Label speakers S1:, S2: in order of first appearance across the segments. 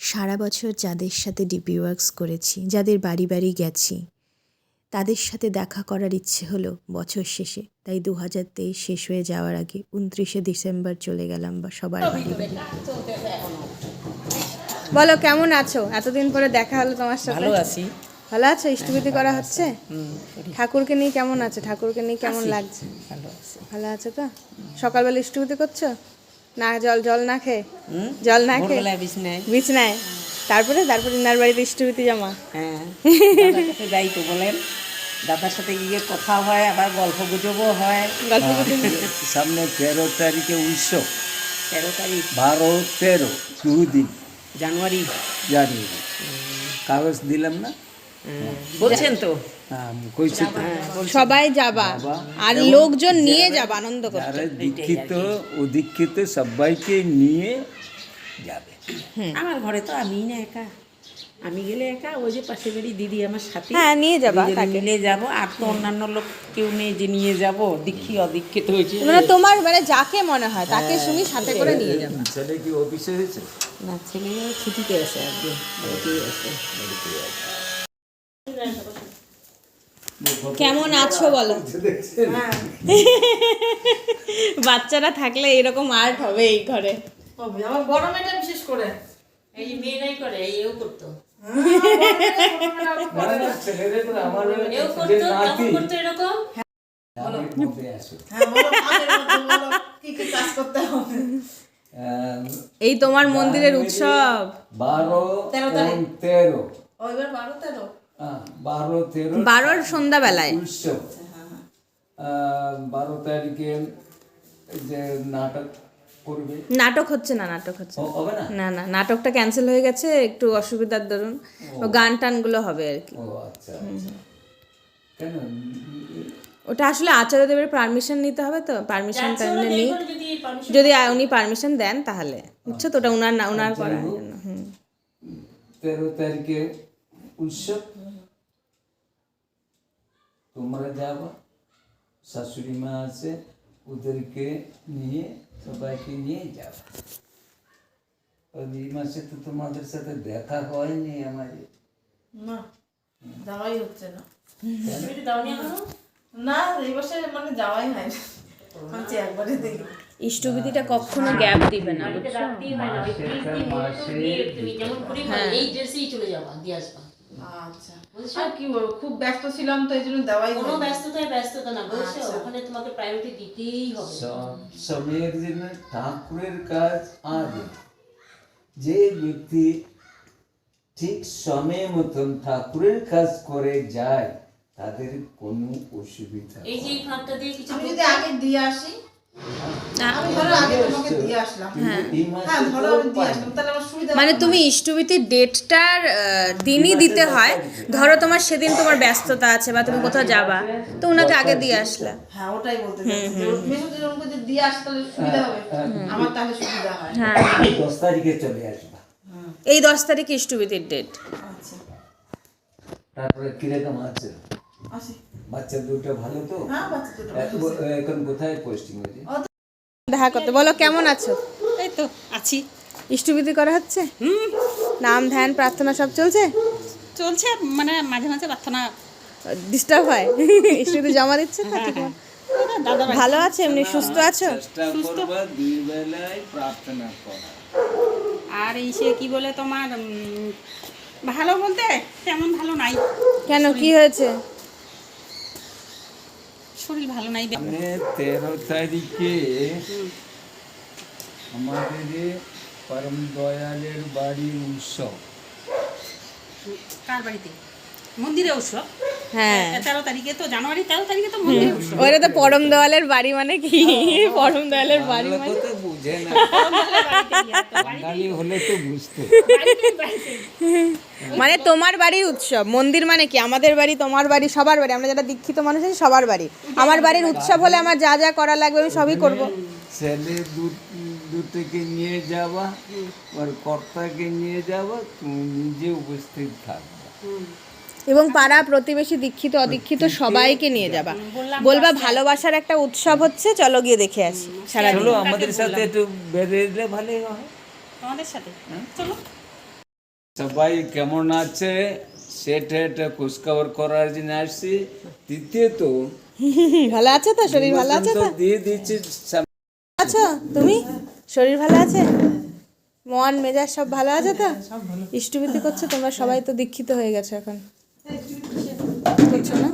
S1: সারা বছর যাদের সাথে ডিপি ওয়ার্কস করেছি যাদের বাড়ি বাড়ি গেছি তাদের সাথে দেখা করার ইচ্ছে হলো বছর শেষে। তাই দু হাজার তেইশ শেষ হয়ে যাওয়ার আগে উনত্রিশে ডিসেম্বর চলে গেলাম বা সবার বাড়ি। বলো কেমন আছো? এতদিন পরে দেখা হলো তোমার সাথে।
S2: ভালো আছি।
S1: ভালো আছো? ইষ্টভীতি করা হচ্ছে? ঠাকুরকে নিয়ে কেমন আছে? ঠাকুরকে নিয়ে কেমন লাগছে?
S2: ভালো আছি।
S1: ভালো আছে তো? সকালবেলা ইষ্টভীতি করছ? না জল জল না খেয়ে? জল না খেয়ে?
S2: বিছনায়
S1: বিছনায়? তারপরে তারপরে ইনার বাড়িতে ইষ্টভীতি জমা।
S2: হ্যাঁ যাই তো বলেন। দাদার সাথে গিয়ে কথা হয় আবার গল্প গুজবও হয়।
S1: গল্প গুজব
S3: সামনে তেরো তারিখে উৎসব।
S2: তেরো তারিখ।
S3: বারো তেরো দুদিন।
S2: জানুয়ারি।
S3: জানুয়ারি। কাগজ দিলাম না?
S2: বলছেন তো?
S3: হ্যাঁ তো।
S1: সবাই যাবা। আর লোকজন নিয়ে যাবা আনন্দ করতে।
S3: দীক্ষিত অদীক্ষিত সবাইকে নিয়ে যাবে।
S2: আমার ঘরে তো আমি না একা। আমি গেলে একা ওই যে পাশে বাড়ি দিদি আমার সাথে।
S1: হ্যাঁ নিয়ে যাবা তাকে।
S2: মিলে যাব। আর তো অন্যান্য লোক কেউ নেই যে নিয়ে যাব দীক্ষি অদীক্ষিত হয়েছে।
S1: মানে তোমার মানে যাকে মনে হয় তাকে শুনি সাথে করে নিয়ে যাবা।
S3: ছেলে কি অফিসে হয়েছে?
S2: না ছেলে ছুটিতে আছে একদিন বাড়িতেই আছে।
S1: কেমন আছো বলো? বাচ্চারা থাকলে এরকম আর্ট হবে এই ঘরে।
S4: আমার বড় মেয়েটা বিশেষ করে।
S2: এই যে মেয়েরাই করে করতো।
S4: হ্যাঁ
S1: এই তোমার মন্দিরের উৎসব।
S3: বারো
S4: তেরো
S3: তেরো।
S4: বারো তেরো?
S3: বারো তেরো
S1: বারোর সন্ধ্যাবেলায়।
S3: উৎসব বারো তারিখে যে নাটক করবে।
S1: নাটক হচ্ছে না নাটক হচ্ছে না।
S3: না?
S1: না না নাটকটা ক্যান্সেল হয়ে গেছে একটু অসুবিধার দরুন। ও। গান টানগুলো হবে আর কি।
S3: ও আচ্ছা আচ্ছা। কেন?
S1: ওটা আসলে আচার্যদেবের পারমিশন নিতে হবে তো পারমিশন টাইমে নিই যদি উনি পারমিশন দেন তাহলে। বুঝছ তো ওটা উনার না উনার করার জন্য হুম।
S3: তেরো তারিখে উৎসব তোমরা যাবা শাশুড়ি মা আছে ওদেরকে নিয়ে সবাইকে নিয়ে যাবা এই মাসে তো তোমাদের সাথে দেখা হয়নি আমাদের।
S4: না যাওয়াই হচ্ছে না। না এই বছর মানে যাওয়াই হয় ভাবছি একবারে দেখি।
S1: ইষ্টবিধিটা কখনো গ্যাপ দিবে না
S5: এই ড্রেসেই চলে যাবা দিয়ে আসবা।
S4: আচ্ছা। আর কি বলব খুব ব্যস্ত ছিলাম তো এই জন্য দেওয়াই
S5: কোনো ব্যস্ততায় ব্যস্ততা না বলছো ওখানে তোমাকে প্রায়োরিটি দিতেই হবে।
S3: সময়ের জন্য ঠাকুরের কাজ আগে। যে ব্যক্তি ঠিক সময় মতন ঠাকুরের কাজ করে যায় তাদের কোনো অসুবিধা
S5: এই যে ফাঁকটা দিয়ে কিছু
S4: আমি যদি আগে দিয়ে আসি আমি ধরো আগে তোমাকে দিয়ে আসলাম।
S3: মাসে
S4: হ্যাঁ। ধরো আমি দিয়ে আসলাম তাহলে আমার
S1: মানে। তুমি ইষ্টবিধির ডেটটার দিনই দিতে হয়। ধরো তোমার সেদিন তোমার ব্যস্ততা আছে বা তুমি কোথাও যাবা তো ওনাকে আগে দিয়ে আসলা।
S4: হ্যাঁ ওটাই বলতে চাচ্ছি। মেসো যদি আমাকে যদি দিয়ে আসে সুবিধা হবে। আমার তাহলে সুবিধা হয়।
S1: হ্যাঁ।
S3: দশ তারিখে চলে আসবা।
S1: এই দশ তারিখ ইষ্টবিধির ডেট
S4: আচ্ছা।
S3: তারপরে কীরকম আছে? বাচ্চা দুটো ভালো তো?
S4: হ্যাঁ বাচ্চা দুটো
S3: এখন- এখন কোথায় পোস্টিং হয়েছে?
S1: দেখা করতে বলো কেমন আছো?
S2: এই তো আছি।
S1: ইষ্টবিধি করা হচ্ছে? নাম ধ্যান প্রার্থনা সব চলছে?
S6: চলছে মানে মাঝে মাঝে প্রার্থনা।
S1: ডিস্টার্ব হয়। ইষ্টবিধি জমা দিচ্ছে ঠিক
S6: দাদা
S1: ভালো আছে এমনি সুস্থ আছো?
S3: প্রার্থনা
S6: আর এই সে কি বলে তোমার ভালো বলতে তেমন ভালো নাই।
S1: কেন কি হয়েছে?
S6: শরীর ভালো নাই।
S3: মানে তেরো তারিখে আমাদের যে পরম দয়ালের বাড়ির উৎসব।
S6: কার বাড়িতে? মন্দিরে উৎসব?
S1: হ্যাঁ।
S6: তেরো তারিখে তো জানুয়ারি তেরো তারিখে তো মন্দিরে উৎসব।
S1: ওইটা তো পরম দেওয়ালের বাড়ি মানে কি? পরম দেওয়ালের বাড়ি মানে?
S3: কথা বুঝে না। বাঙালি হলে তো বুঝতো।
S1: মানে তোমার বাড়ির উৎসব। মন্দির মানে কি? আমাদের বাড়ি তোমার বাড়ি সবার বাড়ি। আমরা যারা দীক্ষিত মানুষ আছি সবার বাড়ি। আমার বাড়ির উৎসব হলে আমার যা যা করা লাগবে আমি সবই করব।
S3: ছেলে দুটোকে নিয়ে যাবা ওর কর্তাকে নিয়ে যাবা তুমি নিজে উপস্থিত থাকবা।
S1: এবং পাড়া প্রতিবেশী দীক্ষিত অদীক্ষিত সবাইকে নিয়ে যাবা। বলবা ভালোবাসার একটা উৎসব হচ্ছে চলো গিয়ে দেখে আসি। সারা
S3: চলো আমাদের সাথে একটু বেরিয়ে দিলে ভালোই হয়।
S6: তোমাদের সাথে? চলো।
S3: সবাই কেমন আছে? সেটা একটা খোঁজখবর করার জন্য আসছি। দ্বিতীয়ত
S1: ভালো আছো তো? শরীর ভালো আছে তো
S3: দিয়ে দিচ্ছি।
S1: আছো? তুমি? শরীর ভালো আছে? মন মেজাজ সব ভালো আছে তো? ইষ্টবিতি করছ? তোমরা সবাই তো দীক্ষিত হয়ে গেছো এখন। করছ না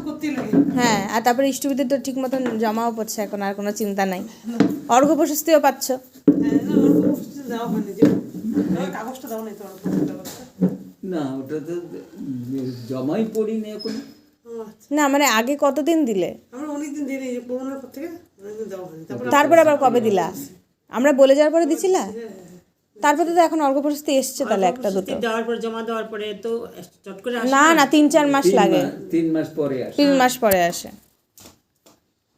S1: হ্যাঁ আর তারপরে ইষ্টবিতি তো ঠিক মতন জমাও পড়ছে এখন আর কোনো চিন্তা নাই। অর্ঘ প্রশস্তিও পাচ্ছ।
S4: দেওয়া হয়নি যে আমার কাগজটা দাও নাই তো আমার কাগজটা
S3: না ওটা তো জমাই পড়িনি এখন।
S1: না মানে আগে কতদিন দিলে?
S4: আমরা অনেকদিন পর থেকে তারপরে
S1: আবার কবে দিলা? আমরা বলে যাওয়ার পরে দিছিলা? তারপরে তো এখন অর্ঘ প্রশস্তি এসছে তাহলে একটা দুটো।
S5: দেওয়ার পর জমা দেওয়ার পরে তো চট করে
S1: না না তিন চার মাস লাগে।
S3: তিন মাস পরে আসে।
S1: তিন মাস পরে আসে।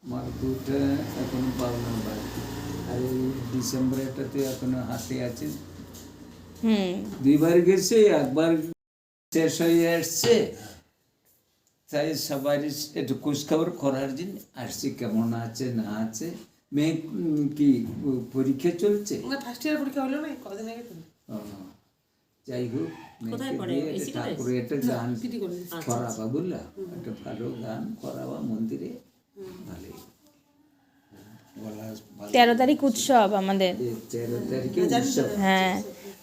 S3: আমার দুটা এখনও আর এই ডিসেম্বরেটাতে এখনও হাতে আছে।
S1: হুম।
S3: দুইবার গেছে একবার শেষ হয়ে আসছে। তাই সবাই একটু খোঁজখবর করার জন্য আসছি কেমন আছে না আছে। মেয়ে কি পরীক্ষা চলছে?
S4: আমার ফার্স্ট ইয়ার পরীক্ষা হলো না কদিন আগে
S3: যাই হোক মেয়েকে একটা গান করাবা বুঝলা? একটা ভালো গান করাবা মন্দিরে। ভালো।
S1: তেরো তারিখ উৎসব আমাদের।
S3: তেরো তারিখে উৎসব।
S1: হ্যাঁ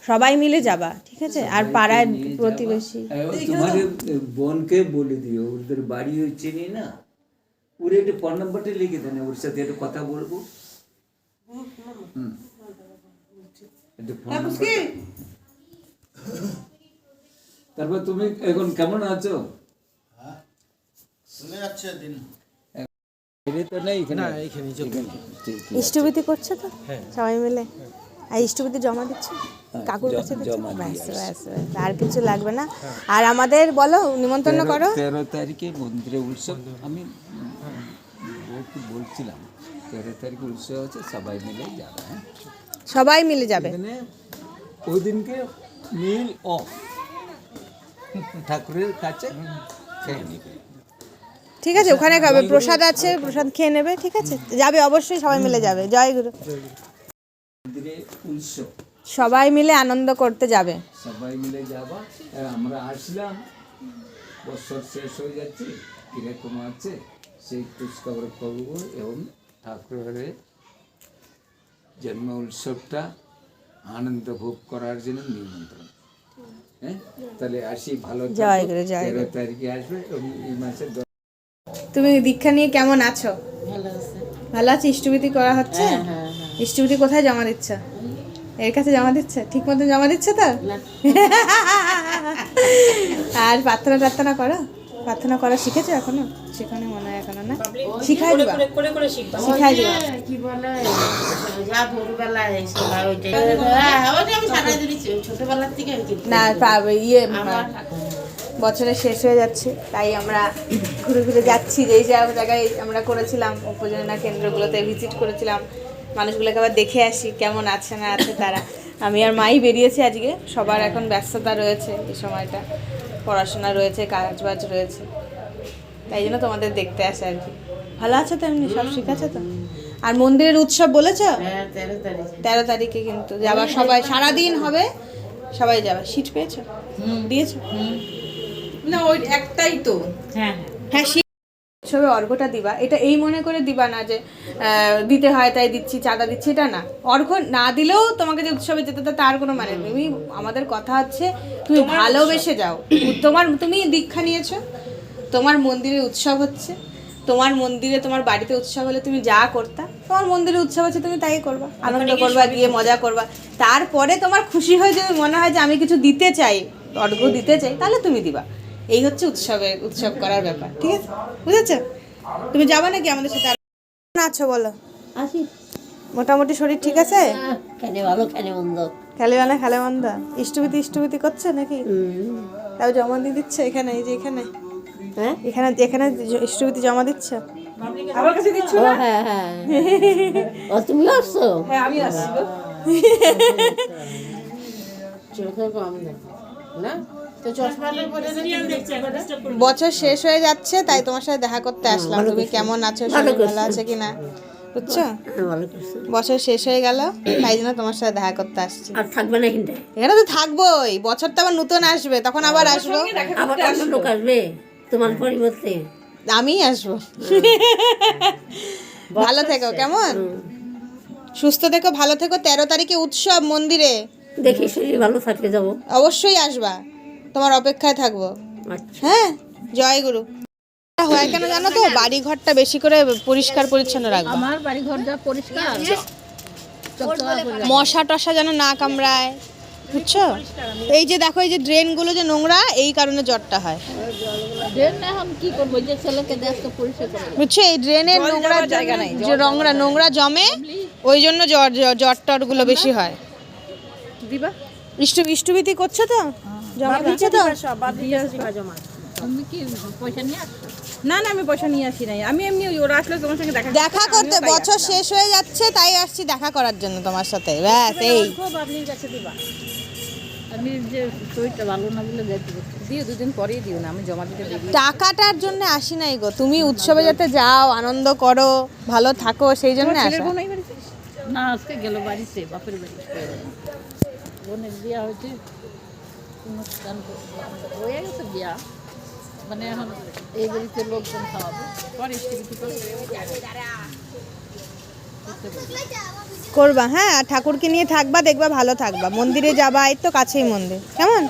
S1: সবাই মিলে যাবা ঠিক আছে? আর পাড়ায় প্রতিবেশী।
S3: তোমার বোনকে বলে দিও ওদের বাড়ি হচ্ছে নি না? ওর একটু ফোন নাম্বারটা লিখে দেন ওর সাথে একটু কথা বলব। হুম। একটু ফোন তারপর তুমি এখন কেমন আছো?
S7: চলে যাচ্ছে
S3: তো নেই এখানে এখানে ঠিক
S1: ইষ্টবিতি করছ তো? সবাই মিলে? আর ইষ্টবিতি জমা দিচ্ছ? কাকুর
S3: জ-
S1: কাছে ব্যাস। আর কিছু লাগবে না? আর আমাদের বলো নিমন্ত্রণ করো।
S3: তেরো তারিখে মন্দিরে উৎসব। আমি বউকে বলছিলাম তেরো তারিখে উৎসব আছে সবাই মিলে যাবে হ্যাঁ?
S1: সবাই মিলে যাবে।
S3: এখানে ওই দিনকে মিল অফ ঠাকুরের কাছে খেয়ে নিবে।
S1: ঠিক আছে ওখানে খাবে প্রসাদ আছে প্রসাদ খেয়ে নেবে ঠিক আছে? যাবে অবশ্যই সবাই মিলে যাবে। জয় গুরু। সবাই মিলে আনন্দ করতে যাবে।
S3: সবাই মিলে যাবা। আমরা আসলাম। বছর শেষ হয়ে যাচ্ছে কীরকম আছে। সেই খোঁজখবর করব এবং ঠাকুরের জন্ম উৎসবটা আনন্দ ভোগ করার জন্য নিমন্ত্রণ। হ্যাঁ? তাহলে আসি ভালো তেরো তারিখে আসবে এবং এই মাসের
S1: তুমি দীক্ষা নিয়ে কেমন আছো?
S5: ভালো আছে।
S1: ভালো করা হচ্ছে? ইষ্টবিতি কোথায় জমা দিচ্ছ? এর কাছে জমা দিচ্ছে? ঠিক মতো জমা দিচ্ছে তো? আর প্রার্থনা টার্থনা করো? প্রার্থনা করা শিখেছো এখনও? সেখানে মনে হয় এখনও না? শিখাই দিবা?
S5: করে করে করে শিখবা।
S1: শিখাই দিবা?
S5: কি বলে যা ভোরবেলায় হ্যাঁ ওইটা আমি সারা দিচ্ছি ছোটবেলার থেকে
S1: না ইয়ে
S5: আমার
S1: বছরের শেষ হয়ে যাচ্ছে তাই আমরা ঘুরে ঘুরে যাচ্ছি যেই যা জায়গায় আমরা করেছিলাম উপজেলা কেন্দ্রগুলোতে ভিজিট করেছিলাম। মানুষগুলোকে আবার দেখে আসি কেমন আছে না আছে তারা। আমি আর মাই বেরিয়েছি আজকে সবার এখন ব্যস্ততা রয়েছে এই সময়টা। পড়াশোনা রয়েছে কাজ বাজ রয়েছে। তাই জন্য তোমাদের দেখতে আসে আর কি। ভালো আছে তো এমনি? সব ঠিক আছে তো? আর মন্দিরের উৎসব বলেছ?
S5: হ্যাঁ তেরো তারিখে।
S1: তেরো তারিখে কিন্তু যাবার সবাই। সারাদিন হবে সবাই যাবে। সিট পেয়েছ? দিয়েছ?
S6: না ওই একটাই তো।
S5: হ্যাঁ
S1: হ্যাঁ। শীত উৎসবে অর্ঘ্যটা দিবা। এটা এই মনে করে দিবা না যে দিতে হয় তাই দিচ্ছি চাঁদা দিচ্ছি এটা না। অর্ঘ্য না দিলেও তোমাকে যে উৎসবে যেতে তো তার কোনো মানে তুমি আমাদের কথা হচ্ছে তুমি ভালোবেসে যাও। তোমার তুমি দীক্ষা নিয়েছো। তোমার মন্দিরে উৎসব হচ্ছে। তোমার মন্দিরে তোমার বাড়িতে উৎসব হলে তুমি যা করতা তোমার মন্দিরে উৎসব আছে তুমি তাই করবা। আনন্দ করবা গিয়ে মজা করবা। তারপরে তোমার খুশি হয়ে যদি মনে হয় যে আমি কিছু দিতে চাই অর্ঘ্য দিতে চাই তাহলে তুমি দিবা। এই হচ্ছে উৎসবের উৎসব করার ব্যাপার ঠিক আছে? বুঝেছ? তুমি যাবে নাকি আমাদের সাথে? আছো বলো?
S5: আসি।
S1: মোটামুটি শরীর ঠিক আছে?
S5: খেলে ভালো খেলে মন্দ।
S1: খেলে বেলা খেলে মন্দ? ইষ্টবিতি ইষ্টবিতি করছে নাকি? তাও জমা দিয়ে দিচ্ছে এখানে এই যে এখানে?
S5: হ্যাঁ?
S1: এখানে এখানে ইষ্টবিতি জমা দিচ্ছ? আমার কাছে দিচ্ছ
S5: ও হ্যাঁ হ্যাঁ। ও তুমি আসছো?
S1: হ্যাঁ আমি আসব
S5: চোখে কম না? তো চশমাটা পরে
S1: বছর শেষ হয়ে যাচ্ছে তাই তোমার সাথে দেখা করতে আসলাম। তুমি কেমন আছো শরীর ভালো আছে কিনা? বুঝছ?
S7: হ্যাঁ,
S1: বছর শেষ হয়ে গেল তাই জন্য তোমার সাথে দেখা করতে আসছি।
S7: আর থাকবে না এখানটায়?
S1: এখানে তো থাকবোই বছর তো আবার নতুন আসবে তখন আবার আসব।
S7: আবার লোক আসবে তোমার পরিবর্তে?
S1: আমিই আসব। ভালো থেকো কেমন? সুস্থ থেকো ভালো থেকো। তেরো তারিখে উৎসব মন্দিরে।
S7: দেখি শরীর ভালো থাকলে যাব।
S1: অবশ্যই আসবা। তোমার অপেক্ষায় থাকব।
S7: আচ্ছা।
S1: হ্যাঁ জয় গুরু। হয় কেন জানো তো বাড়ি ঘরটা বেশি করে পরিষ্কার পরিচ্ছন্ন রাখব।
S5: আমার বাড়ি ঘর যা পরিষ্কার।
S1: মশা টশা যেন না কামড়ায় বুঝছ? এই যে দেখো এই যে ড্রেনগুলো যে নোংরা এই কারণে জ্বরটা হয়। বুঝছ? এই ড্রেনের নোংরা জায়গা নাই যে নোংরা নোংরা জমে ওই জন্য জ্বর জ্বর- টরগুলো বেশি হয়।
S6: দিবা?
S1: করছ তো? জমা তো?
S6: না না আমি পয়সা নিয়ে আসি নাই। আমি এমনি ওরা আসলে তোমার সঙ্গে দেখা
S1: দেখা করতে বছর শেষ হয়ে যাচ্ছে তাই আসছি দেখা করার জন্য তোমার সাথে। ব্যাস এই।
S5: কাছে দিবা। আমি যে শরীরটা ভালো না বলে
S6: দিও দুদিন পরেই দিও না আমি জমা দিতে
S1: টাকাটার জন্য আসি নাই গো। তুমি উৎসবে যাতে যাও আনন্দ করো ভালো থাকো সেই জন্য আসা।
S5: না আজকে গেল বাড়িতে বাপের বাড়ি বোনের বিয়া হয়েছে। অনুষ্ঠান হয়ে গেছে বিয়া মানে এখন লোকজন
S1: করবা হ্যাঁ ঠাকুরকে নিয়ে থাকবা, দেখবা ভালো থাকবা। মন্দিরে যাবা, এই তো কাছেই মন্দির। কেমন?